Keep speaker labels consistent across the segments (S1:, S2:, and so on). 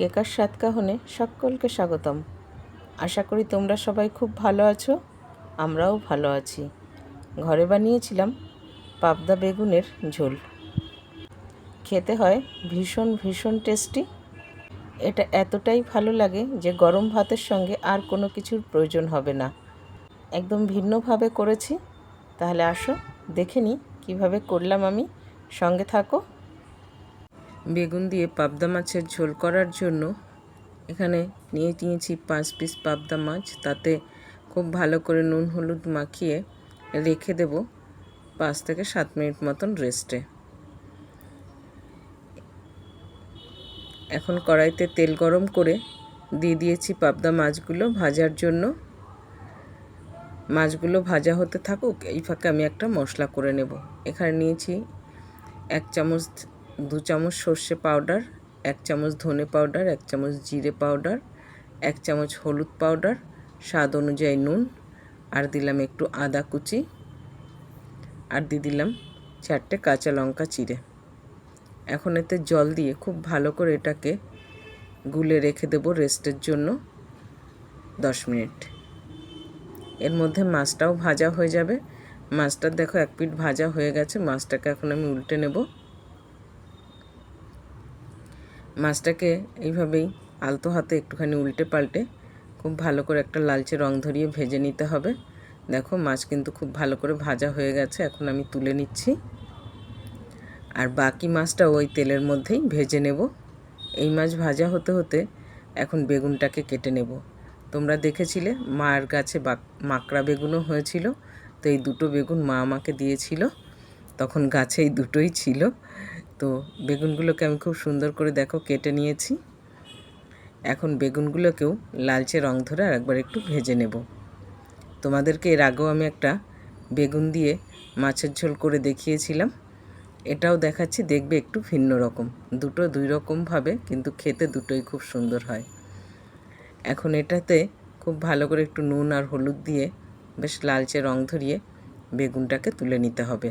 S1: কেকার সাতকাহনে সকলকে স্বাগতম। আশা করি তোমরা সবাই খুব ভালো আছো, আমরাও ভালো আছি। ঘরে বানিয়েছিলাম পাবদা বেগুনের ঝোল। খেতে হয় ভীষণ ভীষণ টেস্টি। এটা এতটাই ভালো লাগে যে গরম ভাতের সঙ্গে আর কোনো কিছুর প্রয়োজন হবে না। একদম ভিন্নভাবে করেছি। তাহলে আসো, দেখে নিই কীভাবে করলাম আমি। সঙ্গে থাকো। বেগুন দিয়ে পাবদা মাছের ঝোল করার জন্য এখানে নিয়ে নিয়েছি পাঁচ পিস পাবদা মাছ। তাতে খুব ভালো করে নুন, হলুদ মাখিয়ে রেখে দেব পাঁচ থেকে সাত মিনিট মতন রেস্টে এখন কড়াইতে তেল গরম করে দিয়ে দিয়েছি পাবদা মাছগুলো ভাজার জন্য। মাছগুলো ভাজা হতে থাকুক, এই ফাঁকে আমি একটা মশলা করে নেব। এখানে নিয়েছি এক চামচ দু চামচ সর্ষে পাউডার, এক চামচ ধনে পাউডার, এক চামচ জিরে পাউডার, এক চামচ হলুদ পাউডার, স্বাদ অনুযায়ী নুন, আর দিলাম একটু আদা কুচি, আর দিয়ে দিলাম চারটে কাঁচা লঙ্কা চিড়ে। এখন এতে জল দিয়ে খুব ভালো করে এটাকে গুলে রেখে দেব রেস্টের জন্য দশ মিনিট। এর মধ্যে মাছটাও ভাজা হয়ে যাবে। মাছটা দেখো এক পিঠ ভাজা হয়ে গেছে, মাছটাকে এখন আমি উল্টে নেব। মাছটাকে এইভাবেই আলতো হাতে একটুখানি উল্টে পাল্টে খুব ভালো করে একটা লালচে রং ধরিয়ে ভেজে নিতে হবে। দেখো, মাছ কিন্তু খুব ভালো করে ভাজা হয়ে গেছে, এখন আমি তুলে নিচ্ছি। আর বাকি মাছটা ওই তেলের মধ্যেই ভেজে নেব। এই মাছ ভাজা হতে হতে এখন বেগুনটাকে কেটে নেব। তোমরা দেখেছিলে, মার গাছে মাকড়া বেগুনও হয়েছিল, তো এই দুটো বেগুন মা আমাকে দিয়েছিল। তখন গাছে এই দুটোই ছিল। তো বেগুনগুলোকে আমি খুব সুন্দর করে দেখো কেটে নিয়েছি। এখন বেগুনগুলোকেও লালচে রং ধরে আর একবার একটু ভেজে নেব। তোমাদেরকে এর আগেও আমি একটা বেগুন দিয়ে মাছের ঝোল করে দেখিয়েছিলাম। এটাও দেখাচ্ছি, দেখবে একটু ভিন্ন রকম। দুটো দুই রকমভাবে কিন্তু খেতে দুটোই খুব সুন্দর হয়। এখন এটাতে খুব ভালো করে একটু নুন আর হলুদ দিয়ে বেশ লালচে রং ধরিয়ে বেগুনটাকে তুলে নিতে হবে।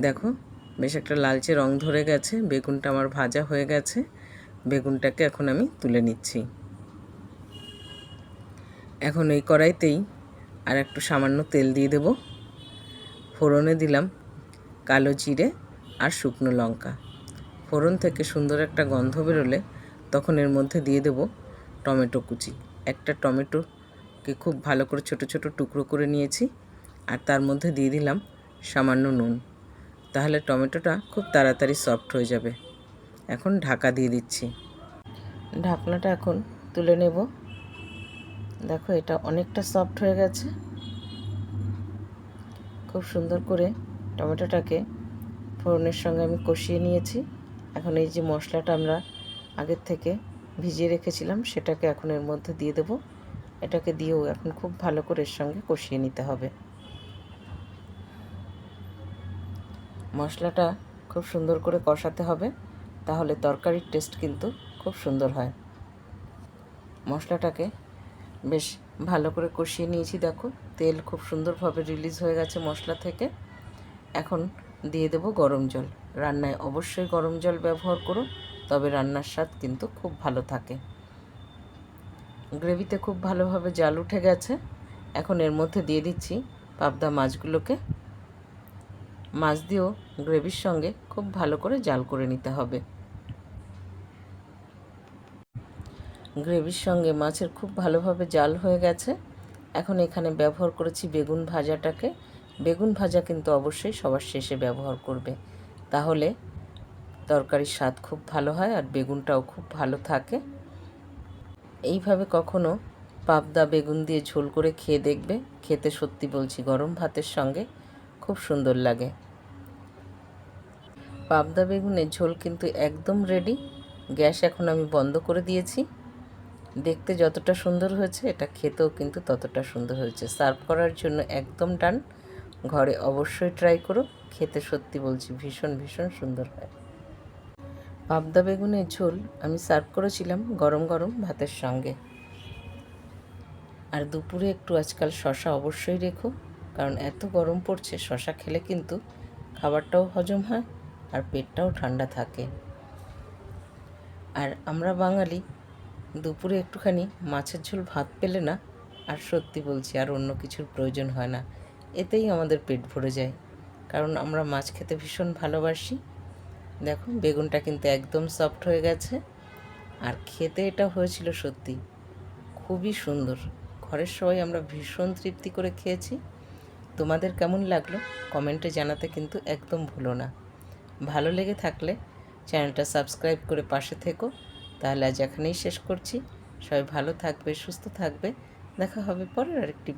S1: দেখো বেশ একটা লালচে রং ধরে গেছে, বেগুনটা আমার ভাজা হয়ে গেছে, বেগুনটাকে এখন আমি তুলে নিচ্ছি। এখন এই কড়াইতেই আর একটু সামান্য তেল দিয়ে দেব। ফোড়নে দিলাম কালো জিরে আর শুকনো লঙ্কা। ফোড়ন থেকে সুন্দর একটা গন্ধ বেরোলে তখন এর মধ্যে দিয়ে দেব টমেটো কুচি। একটা টমেটোকে খুব ভালো করে ছোট ছোট টুকরো করে নিয়েছি আর তার মধ্যে দিয়ে দিলাম সামান্য নুন। তাহলে টমেটোটা খুব তাড়াতাড়ি সফট হয়ে যাবে। এখন ঢাকা দিয়ে দিচ্ছি। ঢাকনাটা এখন তুলে নেব। দেখো, এটা অনেকটা সফট হয়ে গেছে। খুব সুন্দর করে টমেটোটাকে ফোড়নের সঙ্গে আমি কষিয়ে নিয়েছি। এখন এই যে মশলাটা আমরা আগের থেকে ভিজিয়ে রেখেছিলাম, সেটাকে এখন এর মধ্যে দিয়ে দেবো। এটাকে দিয়েও এখন খুব ভালো করে এর সঙ্গে কষিয়ে নিতে হবে। মশলাটা খুব সুন্দর করে কষাতে হবে, তাহলে তরকারির টেস্ট কিন্তু খুব সুন্দর হয়। মশলাটাকে বেশ ভালো করে কষিয়ে নিয়েছি, দেখো। তেল খুব সুন্দরভাবে রিলিজ হয়ে গেছে মশলা থেকে। এখন দিয়ে দেব গরম জল। রান্নায় অবশ্যই গরম জল ব্যবহার করো, তবে রান্নার স্বাদ কিন্তু খুব ভালো থাকে। গ্রেভিতে খুব ভালোভাবে জাল উঠে গেছে। এখন এর মধ্যে দিয়ে দিচ্ছি পাবদা মাছগুলোকে। মাছ দিয়েও গ্রেভির সঙ্গে খুব ভালো করে জাল করে নিতে হবে। গ্রেভির সঙ্গে মাছের খুব ভালোভাবে জাল হয়ে গেছে। এখন এখানে ব্যবহার করেছি বেগুন ভাজাটাকে। বেগুন ভাজা কিন্তু অবশ্যই সবার শেষে ব্যবহার করবে। তাহলে তরকারির স্বাদ খুব ভালো হয় আর বেগুনটাও খুব ভালো থাকে। এইভাবে কখনো পাবদা বেগুন দিয়ে ঝোল করে খেয়ে দেখবে। খেতে সত্যি বলছি, গরম ভাতের সঙ্গে খুব সুন্দর লাগে। পাবদা বেগুনের ঝোল কিন্তু একদম রেডি গ্যাস এখন আমি বন্ধ করে দিয়েছি। দেখতে যতটা সুন্দর হয়েছে, এটা খেতেও কিন্তু ততটা সুন্দর হয়েছে। সার্ভ করার জন্য একদম ডান ঘরে অবশ্যই ট্রাই করো। খেতে সত্যি বলছি ভীষণ ভীষণ সুন্দর হয়। পাবদা বেগুনের ঝোল আমি সার্ভ করেছিলাম গরম গরম ভাতের সঙ্গে। আর দুপুরে একটু আজকাল শশা অবশ্যই রেখো। কারণ এত গরম পড়ছে, শশা খেলে কিন্তু খাবারটাও হজম হয় আর পেটটাও ঠান্ডা থাকে। আর আমরা বাঙালি দুপুরে একটুখানি মাছের ঝোল ভাত পেলে না, আর সত্যি বলছি আর অন্য কিছুর প্রয়োজন হয় না। এতেই আমাদের পেট ভরে যায়। কারণ আমরা মাছ খেতে ভীষণ ভালোবাসি। দেখো, বেগুনটা কিন্তু একদম সফট হয়ে গেছে। আর খেতে এটা হয়েছিল সত্যি খুবই সুন্দর। ঘরের সবাই আমরা ভীষণ তৃপ্তি করে খেয়েছি। তোমাদের কেমন লাগল কমেন্টে জানাতে কিন্তু একদম ভুলো না। ভালো লেগে থাকলে চ্যানেলটা সাবস্ক্রাইব করে পাশে থেকো। তাহলে আজ এখানেই শেষ করছি। সবাই ভালো থাকবে, সুস্থ থাকবে। দেখা হবে পরের আরেকটি